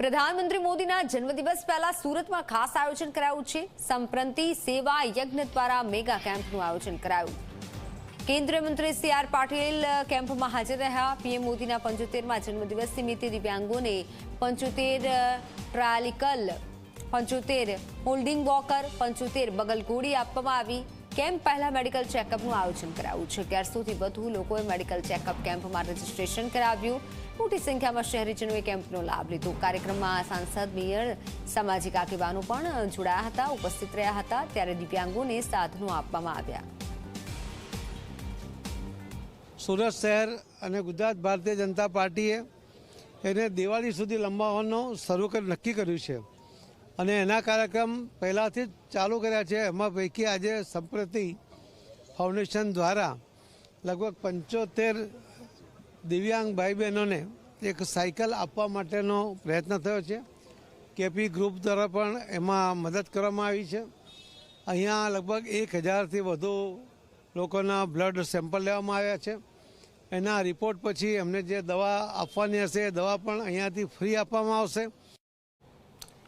પ્રધાનમંત્રી મોદીના જન્મદિવસ પહેલા સુરતમાં ખાસ આયોજન કરાયું છે. સંપ્રંતિ, સેવા, યજ્ઞ દ્વારા મેગા કેમ્પનું આયોજન કરાયું. કેન્દ્રીય મંત્રી સી આર પાટીલ કેમ્પમાં હાજર રહ્યા. પીએમ મોદીના પંચોતેરમાં જન્મદિવસ નિમિત્તે દિવ્યાંગોને પંચોતેર ટ્રાયલિકલ, પંચોતેર હોલ્ડિંગ વોકર, પંચોતેર બગલગોળી આપવામાં આવી. કેમ્પ પહેલા મેડિકલ ચેકઅપનું આયોજન કરાવ્યું છે? અગિયારસોથી વધુ લોકોએ મેડિકલ ચેકઅપ કેમ્પમાં રજીસ્ટ્રેશન કરાવ્યું? મોટી સંખ્યામાં શહેરીજનોએ કેમ્પનો લાભ લીધો. કાર્યક્રમમાં સાંસદ, મેયર, સામાજિક આગેવાનો પણ જોડાયા હતા, ઉપસ્થિત રહ્યા હતા. ત્યારે દિવ્યાંગોને સાધનો આપવામાં આવ્યા. સુરત શહેર અને ગુજરાત ભારતીય જનતા પાર્ટીએ એને દિવાળી સુધી લંબાવવાનો શરૂ કરી, નક્કી કર્યું છે. અને એના કાર્યક્રમ પહેલાંથી જ ચાલુ કર્યા છે. એમાં પૈકી આજે સંપ્રતિ ફાઉન્ડેશન દ્વારા લગભગ પંચોતેર દિવ્યાંગ ભાઈ બહેનોને એક સાયકલ આપવા માટેનો પ્રયત્ન થયો છે. કેપી ગ્રુપ દ્વારા પણ એમાં મદદ કરવામાં આવી છે. અહીંયા લગભગ એક હજારથી વધુ લોકોના બ્લડ સેમ્પલ લેવામાં આવ્યા છે. એના રિપોર્ટ પછી એમને જે દવા આપવાની હશે, એ દવા પણ અહીંયાથી ફ્રી આપવામાં આવશે.